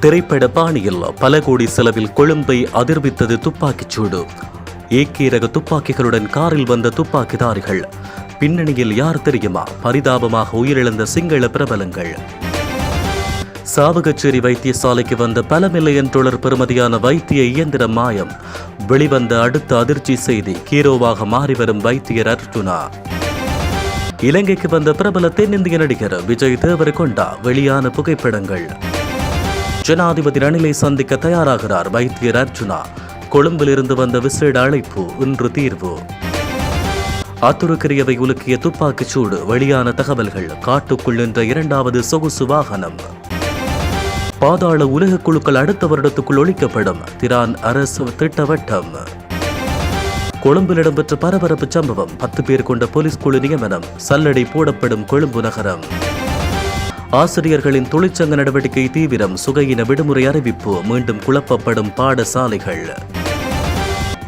திரைப்பட பாணியில் பல கோடி செலவில் கொழும்பை அதிர்வித்தது துப்பாக்கிச் சூடு. ஏகே ரக துப்பாக்கிகளுடன் காரில் வந்த துப்பாக்கிதாரிகள். பின்னணியில் யார் தெரியுமா? பரிதாபமாக உயிரிழந்த சிங்கள பிரபலங்கள். சாவகச்சேரி வைத்தியசாலைக்கு வந்த பல மில்லியன் டாலர் பெறுமதியான வைத்திய இயந்திரம் மாயம். வெளிவந்த அடுத்த அதிர்ச்சி செய்தி ஹீரோவாக மாறிவரும் வைத்தியர் அர்ஜுனா. இலங்கைக்கு வந்த பிரபல தென்னிந்திய நடிகர் விஜய் தேவரகொண்டா வெளியான புகைப்படங்கள். ஜனாதிபதி ரணிலை சந்திக்க தயாராகிறார் வைத்தியர் அர்ஜுனா. கொழும்பிலிருந்து வந்த விசேட அழைப்பு இன்று தீர்வு. ஆத்துருக்கிரியவை உலுக்கிய துப்பாக்கிச் சூடு வெளியான தகவல்கள் காட்டுக்குள் நின்ற இரண்டாவது சொகுசு வாகனம். பாதாள உலக குழுக்கள் அடுத்த வருடத்துக்குள் ஒழிக்கப்படும் திரான் அரசு திட்டவட்டம். கொழும்பில் இடம்பெற்ற பரபரப்பு சம்பவம் பத்து பேர் கொண்ட போலீஸ் குழு நியமனம் சல்லடை போடப்படும் கொழும்பு நகரம். ஆசிரியர்களின் தொழிற்சங்க நடவடிக்கை தீவிரம் சுகையின விடுமுறை அறிவிப்பு மீண்டும் குழப்பப்படும் பாடசாலைகள்.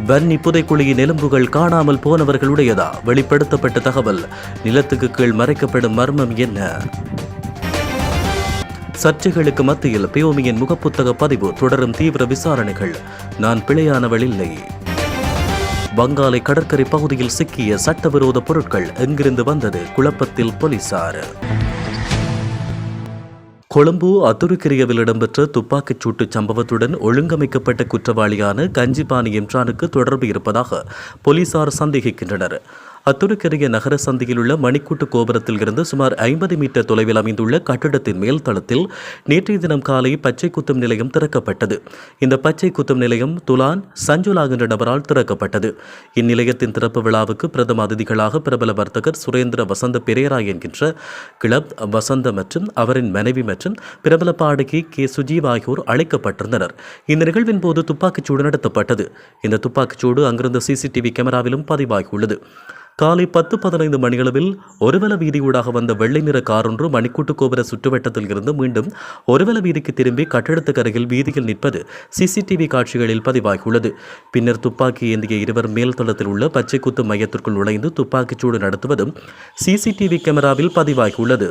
வன்னி புதைக்குழியின் எலும்புகள் காணாமல் போனவர்களுடையதா? வெளிப்படுத்தப்பட்ட தகவல் நிலத்துக்கு கீழ் மறைக்கப்படும் மர்மம் என்ன? சர்ச்சைகளுக்கு மத்தியில் பியோமியின் முகப்புத்தக பதிவு தொடரும் தீவிர விசாரணைகள் நான் பிழையானவள் இல்லை. வங்காளை கடற்கரை பகுதியில் சிக்கிய சட்டவிரோத பொருட்கள் எங்கிருந்து வந்தது? குழப்பத்தில் போலீசார். கொழும்பு அத்துருக்கிரியவில் இடம்பெற்ற துப்பாக்கிச் சூட்டு சம்பவத்துடன் ஒழுங்கமைக்கப்பட்ட குற்றவாளியான கஞ்சிபாணி இம்ரானுக்கு தொடர்பு இருப்பதாக போலீசார் சந்தேகிக்கின்றனர். அத்துருக்கரிய நகர சந்தையில் உள்ள மணிக்கூட்டு கோபுரத்தில் இருந்து சுமார் ஐம்பது மீட்டர் தொலைவில் அமைந்துள்ள கட்டிடத்தின் மேல் தளத்தில் நேற்றைய தினம் காலை பச்சை குத்தும் நிலையம் திறக்கப்பட்டது. இந்த பச்சை குத்தும் நிலையம் துலான் சஞ்சுலாக என்ற நபரால் திறக்கப்பட்டது. இந்நிலையத்தின் திறப்பு விழாவுக்கு பிரதம அதிதிகளாக பிரபல வர்த்தகர் சுரேந்திர வசந்த பெரேரா என்கின்ற கிளப் வசந்த மற்றும் அவரின் மனைவி மற்றும் பிரபல பாடகி கே. சுஜீவ் ஆகியோர் அழைக்கப்பட்டிருந்தனர். இந்த நிகழ்வின் போது துப்பாக்கிச்சூடு நடத்தப்பட்டது. இந்த துப்பாக்கிச்சூடு அங்கிருந்த சிசிடிவி கேமராவிலும் பதிவாகியுள்ளது. காலை பத்து பதினைந்து மணியளவில் ஒருவல வீதியூடாக வந்த வெள்ளை நிற கார் ஒன்று மணிக்கூட்டு கோபுர சுற்றுவட்டத்தில் இருந்து மீண்டும் ஒருவல வீதிக்கு திரும்பி கட்டடத்துக்கு அருகில் வீதியில் நிற்பது சிசிடிவி காட்சிகளில் பதிவாகியுள்ளது. பின்னர் துப்பாக்கி ஏந்திய இருவர் மேல் தளத்தில் உள்ள பச்சை குத்து மையத்திற்குள் நுழைந்து துப்பாக்கிச்சூடு நடத்துவதும் சிசிடிவி கேமராவில் பதிவாகியுள்ளது.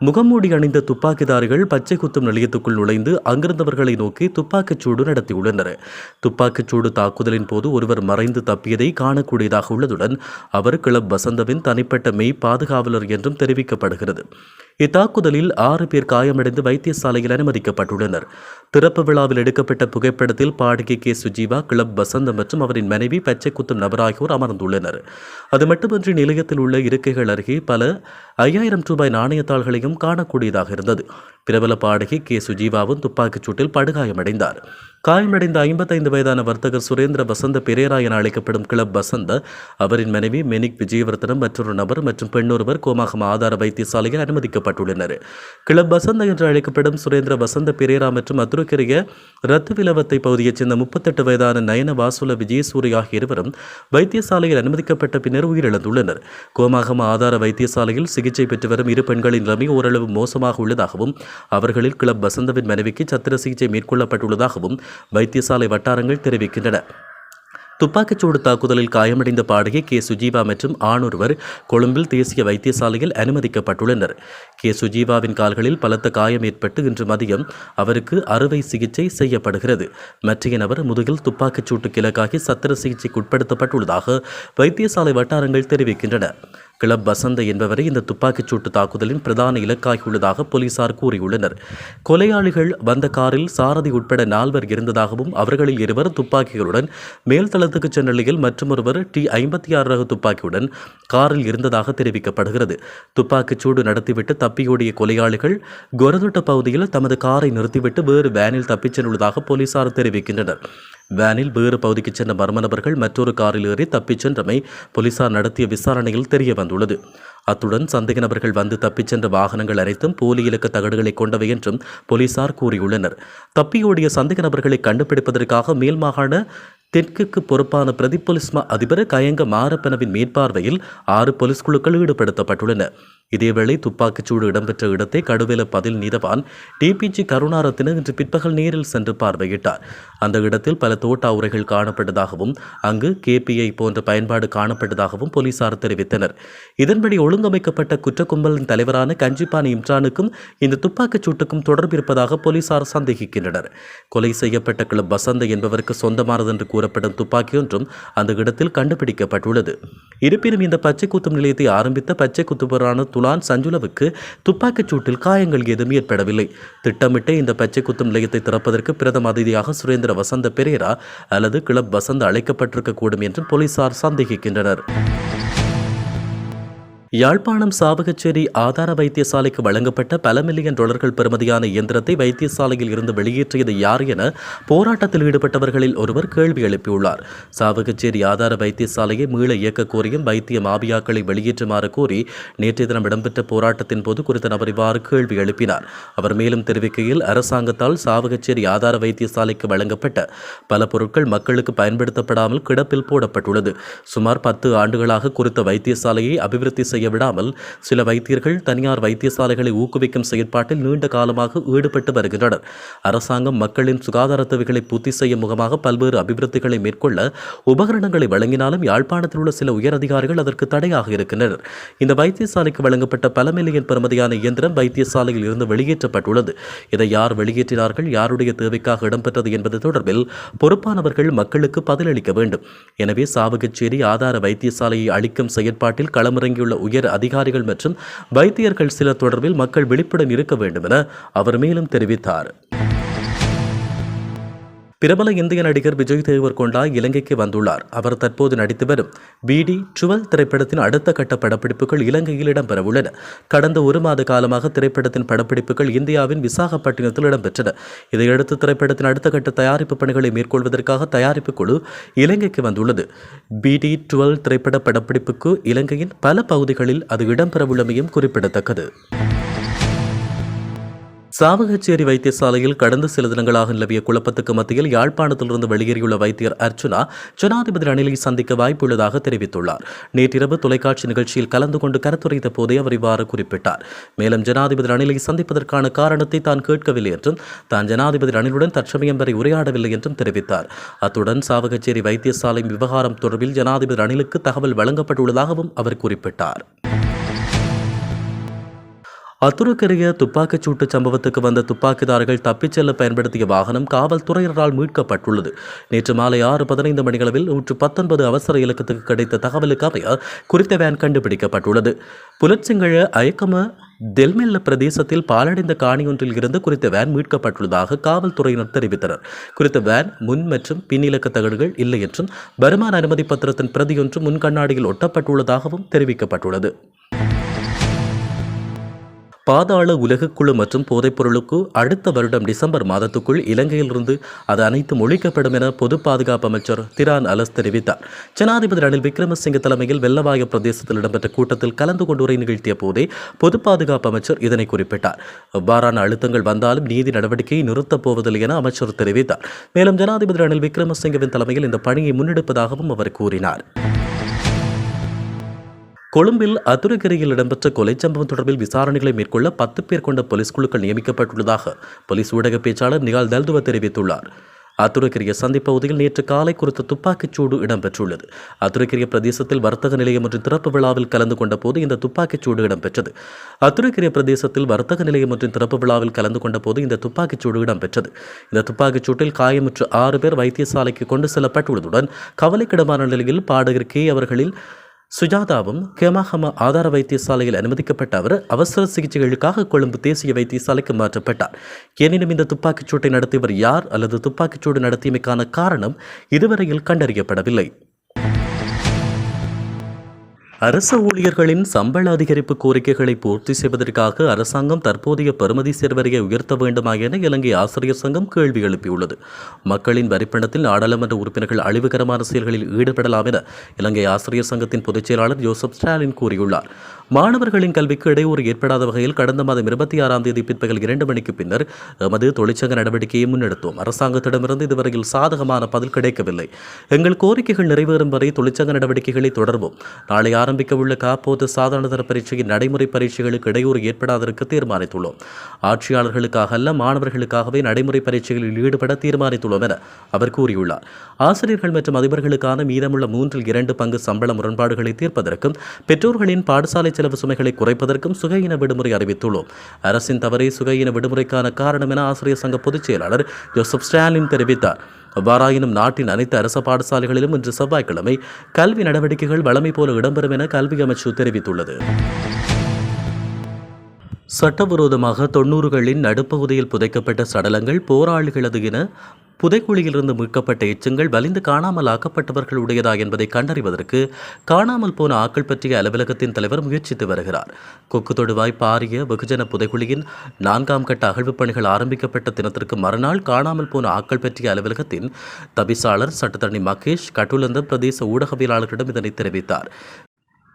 முகமூடி அணிந்த துப்பாக்கிதாரிகள் பச்சை குத்தும் நிலையத்துக்குள் நுழைந்து அங்கிருந்தவர்களை நோக்கி துப்பாக்கிச் சூடு நடத்தியுள்ளனர். துப்பாக்கிச் சூடு தாக்குதலின் போது ஒருவர் மறைந்து தப்பியதை காணக்கூடியதாக உள்ளதுடன் அவர் கிளப் வசந்தவின் தனிப்பட்ட மெய் பாதுகாவலர் என்றும் தெரிவிக்கப்படுகிறது. இத்தாக்குதலில் ஆறு பேர் காயமடைந்து வைத்தியசாலையில் அனுமதிக்கப்பட்டுள்ளனர். திறப்பு விழாவில் எடுக்கப்பட்ட புகைப்படத்தில் பாடகி கே. சுஜீவா கிளப் வசந்தம் மற்றும் அவரின் மனைவி பச்சை குத்தும் நபர் ஆகியோர் அமர்ந்துள்ளனர். அது மட்டுமின்றி நிலையத்தில் உள்ள இருக்கைகள் அருகே பல ஐயாயிரம் ரூபாய் நாணயத்தாள்களையும் காணக்கூடியதாக இருந்தது. பிரபல பாடகி கே. சுஜீவாவும் துப்பாக்கிச் சூட்டில் படுகாயமடைந்தார். காயமடைந்த ஐம்பத்தைந்து வயதான வர்த்தகர் சுரேந்திர வசந்த பெரேரா என அழைக்கப்படும் கிளப் வசந்த அவரின் மனைவி மெனிக் விஜயவர்த்தனம் மற்றொரு நபர் மற்றும் பெண்ணொருவர் கோமாகம் ஆதார வைத்தியசாலையில் ஈடுபட்டுள்ளனர் கிளப் வசந்த என்று அழைக்கப்படும் சுரேந்திர வசந்த பெரேரா மற்றும் அத்துருக்கரிய ரத்து விலவத்தை பகுதியைச் சேர்ந்த முப்பத்தெட்டு வயதான நயன வாசுல விஜயசூரி ஆகிய இருவரும் வைத்தியசாலையில் அனுமதிக்கப்பட்ட பின்னர் உயிரிழந்துள்ளனர். கோமாகம ஆதார வைத்தியசாலையில் சிகிச்சை பெற்று வரும் இரு பெண்களின் நிலைமை ஓரளவு மோசமாக உள்ளதாகவும் அவர்களில் கிளப் வசந்தவின் மனைவிக்கு சத்திர சிகிச்சை மேற்கொள்ளப்பட்டுள்ளதாகவும் வைத்தியசாலை வட்டாரங்கள் தெரிவிக்கின்றன. துப்பாக்கிச்சூடு தாக்குதலில் காயமடைந்த பாடகி கே. சுஜீவா மற்றும் ஆணொருவர் கொழும்பில் தேசிய வைத்தியசாலையில் அனுமதிக்கப்பட்டுள்ளனர். கே. சுஜீவாவின் கால்களில் பலத்த காயம் ஏற்பட்டு இன்று மதியம் அவருக்கு அறுவை சிகிச்சை செய்யப்படுகிறது. மற்றைய நபர் முதுகில் துப்பாக்கிச்சூட்டு கிழக்காகி சத்திர சிகிச்சைக்கு உட்படுத்தப்பட்டுள்ளதாக வைத்தியசாலை வட்டாரங்கள் தெரிவிக்கின்றன. கிளப் வசந்த என்பவரை இந்த துப்பாக்கிச் சூட்டு தாக்குதலின் பிரதான இலக்காகியுள்ளதாக போலீசார் கூறியுள்ளனர். கொலையாளிகள் வந்த காரில் சாரதி உட்பட நால்வர் இருந்ததாகவும் அவர்களில் இருவர் துப்பாக்கிகளுடன் மேல்தளத்துக்கு சென்ற நிலையில் மற்றொருவர் டி ஐம்பத்தி ஆறு ரக துப்பாக்கியுடன் காரில் இருந்ததாக தெரிவிக்கப்படுகிறது. துப்பாக்கிச் சூடு நடத்திவிட்டு தப்பியோடிய கொலையாளிகள் கொரதுட்ட பகுதியில் தமது காரை நிறுத்திவிட்டு வேறு வேனில் தப்பிச் சென்றுள்ளதாக போலீசார் தெரிவிக்கின்றனர். வேனில் வேறு பகுதிக்கு சென்ற மர்ம நபர்கள் மற்றொரு காரில் ஏறி தப்பிச் சென்றமை போலீசார் நடத்திய விசாரணையில் தெரிய வந்துள்ளது. அத்துடன் சந்தேக நபர்கள் வந்து தப்பிச் சென்ற வாகனங்கள் அனைத்தும் போலி இலக்க தகடுகளை கொண்டவை என்றும் போலீசார் கூறியுள்ளனர். தப்பியோடிய சந்தேக நபர்களை கண்டுபிடிப்பதற்காக மேல் மாகாண தெற்குக்கு பொறுப்பான பிரதி போலீஸ் மா அதிபர் கயங்க மாரப்பனவின் மேற்பார்வையில் ஆறு போலீஸ் குழுக்கள் ஈடுபடுத்தப்பட்டுள்ளன. இதேவேளை துப்பாக்கிச்சூடு இடம்பெற்ற இடத்தை கடுவேல பதில் நீதவான் டிபிஜி கருணாரத்தின இன்று பிற்பகல் நேரில் சென்று பார்வையிட்டார். அந்த இடத்தில் பல தோட்டா உரைகள் காணப்பட்டதாகவும் அங்கு கேபிஐ போன்ற பயன்பாடு காணப்பட்டதாகவும் போலீசார் தெரிவித்தனர். இதன்படி ஒழுங்கமைக்கப்பட்ட குற்ற கும்பலின் தலைவரான கஞ்சிபானி இம்ரானுக்கும் இந்த துப்பாக்கிச் சூட்டுக்கும் தொடர்பு இருப்பதாக போலீசார் சந்தேகிக்கின்றனர். கொலை செய்யப்பட்ட கிளப் வசந்த என்பவருக்கு சொந்தமானது என்று கூறப்படும் துப்பாக்கி ஒன்றும் அந்த இடத்தில் கண்டுபிடிக்கப்பட்டுள்ளது. இருப்பினும் இந்த பச்சை குத்தும் நிலையத்தை ஆரம்பித்த பச்சை குத்துபரான துலான் சஞ்சுலவுக்கு துப்பாக்கிச் சூட்டில் காயங்கள் ஏதும் ஏற்படவில்லை. திட்டமிட்டு இந்த பச்சை குத்தும் நிலையத்தை திறப்பதற்கு பிரதம அதிதியாக சுரேந்திர வசந்த பெரேரா அல்லது கிளப் வசந்த அழைக்கப்பட்டிருக்கக்கூடும் என்றும் போலீசார் சந்தேகிக்கின்றனர். யாழ்ப்பாணம் சாவகச்சேரி ஆதார வைத்தியசாலைக்கு வழங்கப்பட்ட பல மில்லியன் டாலர்கள் பெறுமதியான இயந்திரத்தை வைத்தியசாலையில் இருந்து வெளியேற்றியது யார் என போராட்டத்தில் ஈடுபட்டவர்களில் ஒருவர் கேள்வி எழுப்பியுள்ளார். சாவகச்சேரி ஆதார வைத்தியசாலையை மீள இயக்க கோரியும் வைத்திய மாபியாக்களை வெளியேற்றுமாறு கோரி நேற்றைய தினம் இடம்பெற்ற போராட்டத்தின் போது குறித்த நபர் இவ்வாறு கேள்வி எழுப்பினார். அவர் மேலும் தெரிவிக்கையில் அரசாங்கத்தால் சாவகச்சேரி ஆதார வைத்தியசாலைக்கு வழங்கப்பட்ட பல பொருட்கள் மக்களுக்கு பயன்படுத்தப்படாமல் கிடப்பில் போடப்பட்டுள்ளது. சுமார் பத்து ஆண்டுகளாக குறித்த வைத்தியசாலையை அபிவிருத்தி செய்ய விடாமல் சில வைத்தியர்கள் தனியார் வைத்தியசாலைகளை ஊக்குவிக்கும் செயற்பாட்டில் நீண்ட காலமாக ஈடுபட்டு வருகின்றனர். அரசாங்கம் மக்களின் சுகாதார தேவைகளை பூர்த்தி செய்யும் முகமாக பல்வேறு அபிவிருத்திகளை மேற்கொள்ள உபகரணங்களை வழங்கினாலும் யாழ்ப்பாணத்தில் உள்ள சில உயர் அதிகாரிகள் அதற்கு தடையாக இருக்கின்றனர். இந்த வைத்தியசாலைக்கு வழங்கப்பட்ட பல மில்லியன் பெறுமதியான இயந்திரம் வைத்தியசாலையில் இருந்து வெளியேற்றப்பட்டுள்ளது. இதை யார் வெளியேற்றினார்கள்? யாருடைய தேவைக்காக இடம்பெற்றது என்பது தொடர்பில் பொறுப்பானவர்கள் மக்களுக்கு பதிலளிக்க வேண்டும். எனவே சாவகச்சேரி ஆதார வைத்தியசாலையை அளிக்கும் செயற்பாட்டில் களமிறங்கியுள்ள உயர் அதிகாரிகள் மற்றும் வைத்தியர்கள் சிலர் தொடர்பில் மக்கள் விழிப்புடன் இருக்க வேண்டும் என அவர் மேலும் தெரிவித்தார். பிரபல இந்திய நடிகர் விஜய் தேவர்கொண்டா இலங்கைக்கு வந்துள்ளார். அவர் தற்போது நடித்து வரும் பிடி டுவெல் திரைப்படத்தின் அடுத்த கட்ட படப்பிடிப்புகள் இலங்கையில் இடம்பெறவுள்ளன. கடந்த ஒரு மாத காலமாக திரைப்படத்தின் படப்பிடிப்புகள் இந்தியாவின் விசாகப்பட்டினத்தில் இடம்பெற்றன. இதையடுத்து திரைப்படத்தின் அடுத்த கட்ட தயாரிப்பு பணிகளை மேற்கொள்வதற்காக தயாரிப்பு குழு இலங்கைக்கு வந்துள்ளது. பிடி டுவெல் திரைப்பட படப்பிடிப்புக்கு இலங்கையின் பல பகுதிகளில் அது இடம்பெறவுள்ளமையும் குறிப்பிடத்தக்கது. சாவகச்சேரி வைத்தியசாலையில் கடந்த சில தினங்களாக நிலவிய குழப்பத்துக்கு மத்தியில் யாழ்ப்பாணத்திலிருந்து வெளியேறியுள்ள வைத்தியர் அர்ச்சுனா ஜனாதிபதி ரணிலை சந்திக்க வாய்ப்புள்ளதாக தெரிவித்துள்ளார். நேற்றிரவு தொலைக்காட்சி நிகழ்ச்சியில் கலந்து கொண்டு கருத்துரைத்த போதே அவர் இவ்வாறு குறிப்பிட்டார். மேலும் ஜனாதிபதி ரணிலை சந்திப்பதற்கான காரணத்தை தான் கேட்கவில்லை என்றும் தான் ஜனாதிபதி ரணிலுடன் தற்சமயம் வரை உரையாடவில்லை என்றும் தெரிவித்தார். அத்துடன் சாவகச்சேரி வைத்தியசாலை விவகாரம் தொடர்பில் ஜனாதிபதி ரணிலுக்கு தகவல் வழங்கப்பட்டுள்ளதாகவும் அவர் குறிப்பிட்டார். அத்துருக்கருகே துப்பாக்கிச் சூட்டு சம்பவத்துக்கு வந்த துப்பாக்கிதாரர்கள் தப்பிச் செல்ல பயன்படுத்திய வாகனம் காவல்துறையினரால் மீட்கப்பட்டுள்ளது. நேற்று மாலை ஆறு பதினைந்து மணிகளவில் நூற்று பத்தொன்பது அவசர இலக்கத்துக்கு கிடைத்த தகவலுக்கு அமைய குறித்த வேன் கண்டுபிடிக்கப்பட்டுள்ளது. புலச்சிங்கழ அயக்கம தெல்மெல்ல பிரதேசத்தில் பாலடைந்த காணியொன்றில் இருந்து குறித்த வேன் மீட்கப்பட்டுள்ளதாக காவல்துறையினர் தெரிவித்தனர். குறித்த வேன் முன் மற்றும் பின்னிலக்க தகடுகள் இல்லை என்றும் வருமான அனுமதி பத்திரத்தின் பிரதியொன்று முன் கண்ணாடியில் ஒட்டப்பட்டுள்ளதாகவும் தெரிவிக்கப்பட்டுள்ளது. பாதாள உலகக்குழு மற்றும் போதைப்பொருளுக்கு அடுத்த வருடம் டிசம்பர் மாதத்துக்குள் இலங்கையிலிருந்து அது அனைத்தும் ஒழிக்கப்படும் என பொது பாதுகாப்பு அமைச்சர் திரான் அலஸ் தெரிவித்தார். ஜனாதிபதி ரணில் விக்ரமசிங்க தலைமையில் வெள்ளவாய பிரதேசத்தில் இடம்பெற்ற கூட்டத்தில் கலந்து கொண்டு உரை நிகழ்த்திய போதே பொது பாதுகாப்பு அமைச்சர் இதனை குறிப்பிட்டார். எவ்வாறான அழுத்தங்கள் வந்தாலும் நீதி நடவடிக்கையை நிறுத்தப் போவதில்லை என அமைச்சர் தெரிவித்தார். மேலும் ஜனாதிபதி ரணில் விக்ரமசிங்கவின் தலைமையில் இந்த பணியை முன்னெடுப்பதாகவும் அவர் கூறினார். கொழும்பில் அதுரகிரியில் இடம்பெற்ற கொலை சம்பவம் தொடர்பில் விசாரணைகளை மேற்கொள்ள பத்து பேர் கொண்ட போலீஸ் குழுக்கள் நியமிக்கப்பட்டுள்ளதாக போலீஸ் ஊடக பேச்சாளர் நிகால் தல்துவ தெரிவித்துள்ளார். அத்துரக்கிரிய சந்திப்பகுதியில் நேற்று காலை குறித்த துப்பாக்கிச் சூடு இடம்பெற்றுள்ளது. அத்துரக்கிரிய பிரதேசத்தில் வர்த்தக நிலையம் ஒன்றின் திறப்பு விழாவில் கலந்து கொண்ட போது இந்த துப்பாக்கிச் சூடு இடம்பெற்றது. அத்துரக்கிரிய பிரதேசத்தில் வர்த்தக நிலையம் ஒன்றின் திறப்பு விழாவில் கலந்து கொண்ட போது இந்த துப்பாக்கிச்சூடு இடம்பெற்றது. இந்த துப்பாக்கிச்சூட்டில் காயமுற்ற ஆறு பேர் வைத்தியசாலைக்கு கொண்டு செல்லப்பட்டுள்ளதுடன் கவலைக்கிடமான நிலையில் பாடகர் கே அவர்களில் சுஜாதாவும் கெமாஹம ஆதார வைத்தியசாலையில் அனுமதிக்கப்பட்ட அவர் அவசர சிகிச்சைகளுக்காக கொழும்பு தேசிய வைத்தியசாலைக்கு மாற்றப்பட்டார். எனினும் இந்த துப்பாக்கிச்சூட்டை நடத்தியவர் யார் அல்லது துப்பாக்கிச்சூடு நடத்தியமைக்கான காரணம் இதுவரையில் கண்டறியப்படவில்லை. அரசு ஊழியர்களின் சம்பள அதிகரிப்பு கோரிக்கைகளை பூர்த்தி செய்வதற்காக அரசாங்கம் தற்போதைய பெறுமதி சேர்வரையை உயர்த்த வேண்டுமா என இலங்கை ஆசிரியர் சங்கம் கேள்வி எழுப்பியுள்ளது. மக்களின் வரிப்பணத்தில் நாடாளுமன்ற உறுப்பினர்கள் அழிவுகரமான செயல்களில் ஈடுபடலாம் என இலங்கை ஆசிரியர் சங்கத்தின் பொதுச் செயலாளர் ஜோசப் ஸ்டாலின் கூறியுள்ளார். மாணவர்களின் கல்விக்கு இடையூறு ஏற்படாத வகையில் கடந்த மாதம் இருபத்தி ஆறாம் தேதி பிற்பகல் இரண்டு மணிக்கு பின்னர் எமது தொழிற்சங்க நடவடிக்கையை முன்னெடுத்தோம். அரசாங்கத்திடமிருந்து இதுவரையில் சாதகமான பதில் கிடைக்கவில்லை. எங்கள் கோரிக்கைகள் நிறைவேறும் வரை தொழிற்சங்க நடவடிக்கைகளை தொடர்வோம். நாளை ஆரம்பிக்கவுள்ள காப்போது சாதாரணதர பரீட்சையின் நடைமுறை பரீட்சைகளுக்கு இடையூறு ஏற்படாததற்கு தீர்மானித்துள்ளோம். ஆட்சியாளர்களுக்காக அல்ல மாணவர்களுக்காகவே நடைமுறை பரீட்சைகளில் ஈடுபட தீர்மானித்துள்ளோம் என அவர் கூறியுள்ளார். ஆசிரியர்கள் மற்றும் அதிபர்களுக்கான மீதமுள்ள மூன்றில் இரண்டு பங்கு சம்பள முரண்பாடுகளை தீர்ப்பதற்கும் பெற்றோர்களின் பாடசாலை செலவு சுமைகளை குறைப்பதற்கும் சுகையின விடுமுறை அறிவித்துள்ளோம். அரசின் தவறே சுகையின விடுமுறைக்கான காரணம் என ஆசிரியர் சங்க பொதுச் செயலாளர் ஜோசப் ஸ்டாலின் தெரிவித்தார். அவ்வாறாயினும் நாட்டின் அனைத்து அரச பாடசாலைகளிலும் இன்று செவ்வாய்க்கிழமை கல்வி நடவடிக்கைகள் வழமை போல இடம்பெறும் என கல்வி அமைச்சு தெரிவித்துள்ளது. சட்டவிரோதமாக தொன்னூறுகளின் நடுப்பகுதியில் புதைக்கப்பட்ட சடலங்கள் போராளிகளது என புதைக்குழியிலிருந்து மீட்கப்பட்ட எச்சங்கள் வலிந்து காணாமல் ஆக்கப்பட்டவர்களுடையதா என்பதை கண்டறிவதற்கு காணாமல் போன ஆக்கள் பற்றிய அலுவலகத்தின் தலைவர் முயற்சித்து வருகிறார். கொக்கு தொடுவாய் பாரிய வெகுஜன புதைக்குழியின் நான்காம் கட்ட அகழ்வுப் பணிகள் ஆரம்பிக்கப்பட்ட தினத்திற்கு மறுநாள் காணாமல் போன ஆக்கள் பற்றிய அலுவலகத்தின் தபிசாளர் சட்டத்தரணி மகேஷ் கட்டுலந்த பிரதேச ஊடகவியலாளர்களிடம் இதனை தெரிவித்தார்.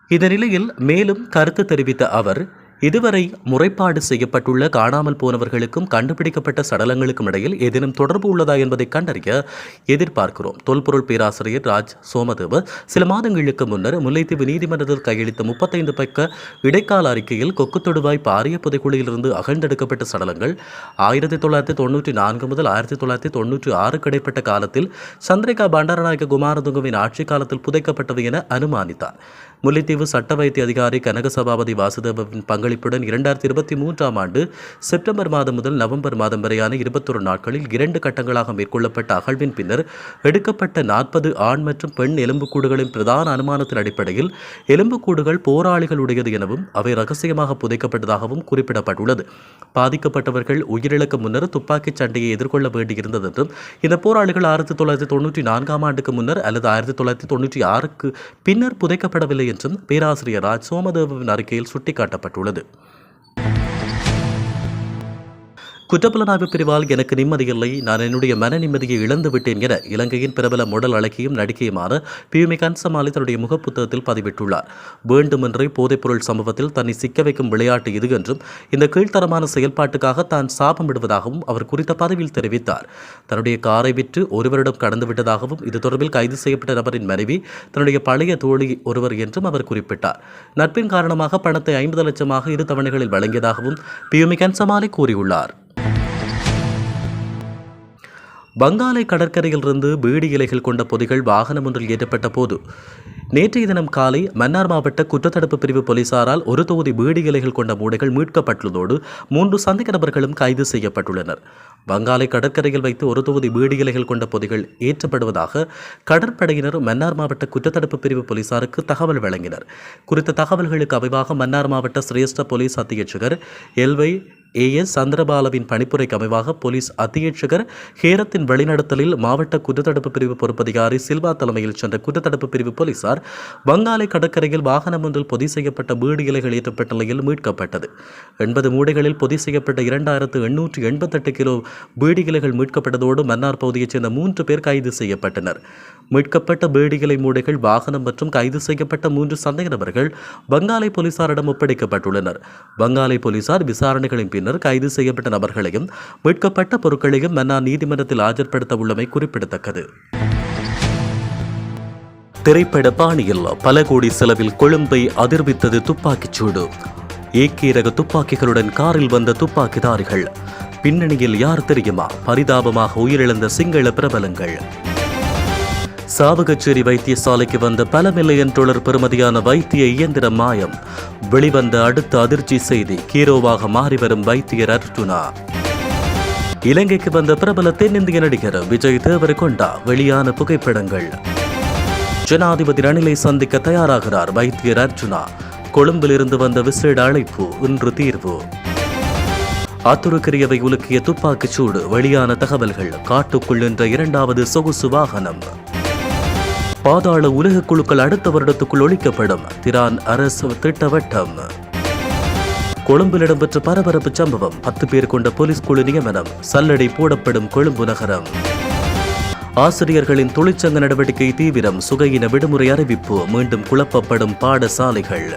இந்த நிலையில் மேலும் கருத்து தெரிவித்த அவர் இதுவரை முறைப்பாடு செய்யப்பட்டுள்ள காணாமல் போனவர்களுக்கும் கண்டுபிடிக்கப்பட்ட சடலங்களுக்கும் இடையில் ஏதேனும் தொடர்பு உள்ளதா என்பதை கண்டறிய எதிர்பார்க்கிறோம். தொல்பொருள் பேராசிரியர் ராஜ் சோமதேவ சில மாதங்களுக்கு முன்னர் முல்லைத்தீவு நீதிமன்றத்தில் கையளித்த முப்பத்தைந்து பக்க இடைக்கால அறிக்கையில் கொக்குத்தொடுவாய் பாரிய புதைக்குழியிலிருந்து அகழ்ந்தெடுக்கப்பட்ட சடலங்கள் ஆயிரத்தி தொள்ளாயிரத்தி தொண்ணூற்றி நான்கு முதல் ஆயிரத்தி தொள்ளாயிரத்தி தொண்ணூற்றி ஆறு கிடைப்பட்ட காலத்தில் சந்திரிகா பண்டாரநாயக குமாரதுங்கவின் ஆட்சி காலத்தில் புதைக்கப்பட்டது என அனுமானித்தார். முல்லைத்தீவு சட்ட வைத்திய அதிகாரி கனகசபாபதி வாசுதேவவின் பங்களிப்புடன் இரண்டாயிரத்தி இருபத்தி மூன்றாம் ஆண்டு செப்டம்பர் மாதம் முதல் நவம்பர் மாதம் வரையான இருபத்தொரு நாட்களில் இரண்டு கட்டங்களாக மேற்கொள்ளப்பட்ட அகழ்வின் பின்னர் எடுக்கப்பட்ட நாற்பது ஆண் மற்றும் பெண் எலும்புக்கூடுகளின் பிரதான அனுமானத்தின் அடிப்படையில் எலும்புக்கூடுகள் போராளிகளுடையது எனவும் அவை ரகசியமாக புதைக்கப்பட்டதாகவும் குறிப்பிடப்பட்டுள்ளது. பாதிக்கப்பட்டவர்கள் உயிரிழக்க முன்னர் துப்பாக்கிச் சண்டையை எதிர்கொள்ள வேண்டியிருந்தது என்றும் இந்த போராளிகள் ஆயிரத்தி தொள்ளாயிரத்தி தொண்ணூற்றி நான்காம் ஆண்டுக்கு முன்னர் அல்லது ஆயிரத்தி தொள்ளாயிரத்தி தொண்ணூற்றி ஆறுக்கு பின்னர் புதைக்கப்படவில்லை என்றும் பேராசிரியர் ராஜ் சோமதேவவின் அறிக்கையில் சுட்டிக்காட்டப்பட்டுள்ளது. குற்றப்புலனாய்வு பிரிவால் எனக்கு நிம்மதியில்லை. நான் என்னுடைய மன நிம்மதியை இழந்து விட்டேன் என இலங்கையின் பிரபல முடல் அழகியும் நடிகையுமான பியூமி கன்சமாலி தன்னுடைய முகப்புத்தகத்தில் பதிவிட்டுள்ளார். வேண்டுமென்றே போதைப்பொருள் சம்பவத்தில் தன்னை சிக்க வைக்கும் விளையாட்டு இது என்றும் இந்த கீழ்த்தரமான செயல்பாட்டுக்காக தான் சாபமிடுவதாகவும் அவர் குறித்த பதிவில் தெரிவித்தார். தன்னுடைய காரை விற்று ஒரு வருடம் கடந்து விட்டதாகவும் இது தொடர்பில் கைது செய்யப்பட்ட நபரின் மனைவி தன்னுடைய பழைய தோழி ஒருவர் என்றும் அவர் குறிப்பிட்டார். நட்பின் காரணமாக பணத்தை ஐம்பது லட்சமாக இரு தவணைகளில் வழங்கியதாகவும் பியூமி கன்சமாலி கூறியுள்ளார். பங்காலை கடற்கரையிலிருந்து பீடி இலைகள் கொண்ட பொதிகள் வாகனம் ஒன்றில் ஏற்றப்பட்ட போது நேற்றைய தினம் காலை மன்னார் மாவட்ட குற்றத்தடுப்பு பிரிவு போலீசாரால் ஒரு தொகுதி பீடி இலைகள் கொண்ட மூடைகள் மீட்கப்பட்டுள்ளதோடு மூன்று சந்தேக நபர்களும் கைது செய்யப்பட்டுள்ளனர். பங்காலை கடற்கரையில் வைத்து ஒரு தொகுதி பீடி இலைகள் கொண்ட பொதிகள் ஏற்றப்படுவதாக கடற்படையினர் மன்னார் மாவட்ட குற்றத்தடுப்பு பிரிவு போலீசாருக்கு தகவல் வழங்கினர். குறித்த தகவல்களுக்கு அமைவாக மன்னார் மாவட்ட சிரேஷ்ட போலீஸ் அத்தியட்சகர் எல்வை ஏஎஸ் சந்திரபாலவின் பணிப்புரைக்கு அமைவாக போலீஸ் அத்தியட்சகர் ஹேரத்தின் வழிநடத்தலில் மாவட்ட குற்றத்தடுப்பு பிரிவு பொறுப்பதிகாரி சில்வா தலைமையில் சென்ற குற்றத்தடுப்பு பிரிவு போலீசார் வங்காளை கடற்கரையில் வாகனம் ஒன்றில் பொதி செய்யப்பட்ட வீடு இலைகள் ஏற்றப்பட்ட நிலையில் மீட்கப்பட்டது. எண்பது மூடைகளில் பொதி செய்யப்பட்ட இரண்டாயிரத்து எண்ணூற்று எண்பத்தெட்டு கிலோ பீடி இலைகள் மீட்கப்பட்டதோடு மன்னார் பகுதியைச் சேர்ந்த மூன்று பேர் கைது செய்யப்பட்டனர். மீட்கப்பட்ட பீடி இலை மூடைகள் வாகனம் மற்றும் கைது செய்யப்பட்ட மூன்று சந்தேக நபர்கள் வங்காளை போலீசாரிடம் ஒப்படைக்கப்பட்டுள்ளனர். வங்காளை போலீசார் விசாரணைகளின் பின் பின்னர் கைது செய்யப்பட்ட நபர்களையும் மீட்கப்பட்ட பொருட்களையும் மன்னா நீதிமன்றத்தில் ஆஜர்படுத்த உள்ளமை குறிப்பிடத்தக்கது. திரைப்பட பாணியில் பல கோடி செலவில் கொழும்பை அதிர்வித்தது துப்பாக்கிச் சூடு. ஏகே ரக துப்பாக்கிகளுடன் காரில் வந்த துப்பாக்கிதாரிகள் பின்னணியில் யார் தெரியுமா? பரிதாபமாக உயிரிழந்த சிங்கள பிரபலங்கள். சாவகச்சேரி வைத்தியசாலைக்கு வந்த பல மில்லியன் டாலர் பெறுமதியான வைத்திய இயந்திரம் மாயம். வெளிவந்த அடுத்த அதிர்ச்சி செய்தி ஹீரோவாக மாறி வரும் வைத்தியர் அர்ஜுனா. இலங்கைக்கு வந்த பிரபல தென்னிந்திய நடிகர் விஜய் தேவரகொண்டா வெளியான புகைப்படங்கள். ஜனாதிபதி ரணிலை சந்திக்க தயாராகிறார் வைத்தியர் அர்ஜுனா. கொழும்பிலிருந்து வந்த விசேட அழைப்பு இன்று தீர்வு. அத்துருக்கரியவை உலுக்கிய துப்பாக்கிச் சூடு வெளியான தகவல்கள் காட்டுக்குள் நின்ற இரண்டாவது சொகுசு வாகனம். பாதாள உலக குழுக்கள் அடுத்த வருடத்துக்குள் ஒழிக்கப்படும். திரான் அரசு திட்டவட்டம். கொழும்பில் இடம்பெற்ற பரபரப்பு சம்பவம் பத்து பேர் கொண்ட போலீஸ் குழு நியமனம் சல்லடை போடப்படும் கொழும்பு நகரம். ஆசிரியர்களின் தொழிற்சங்க நடவடிக்கை தீவிரம் சுகையின விடுமுறை அறிவிப்பு மீண்டும் குழப்பப்படும் பாடசாலைகள்.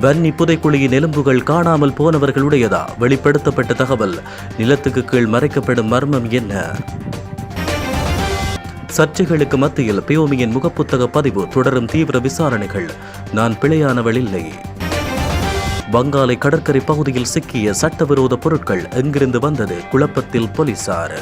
வன்னி புதைக்குழியின் எலும்புகள் காணாமல் போனவர்களுடையதா? வெளிப்படுத்தப்பட்ட தகவல் நிலத்துக்கு கீழ் மறைக்கப்படும் மர்மம் என்ன? சர்ச்சைகளுக்கு மத்தியில் பியோமியின் முகப்புத்தக பதிவு தொடரும் தீவிர விசாரணைகள். நான் பிழையானவள் இல்லை. வங்காளை கடற்கரை பகுதியில் சிக்கிய சட்டவிரோத பொருட்கள் எங்கிருந்து வந்தது? குழப்பத்தில் போலீசார்.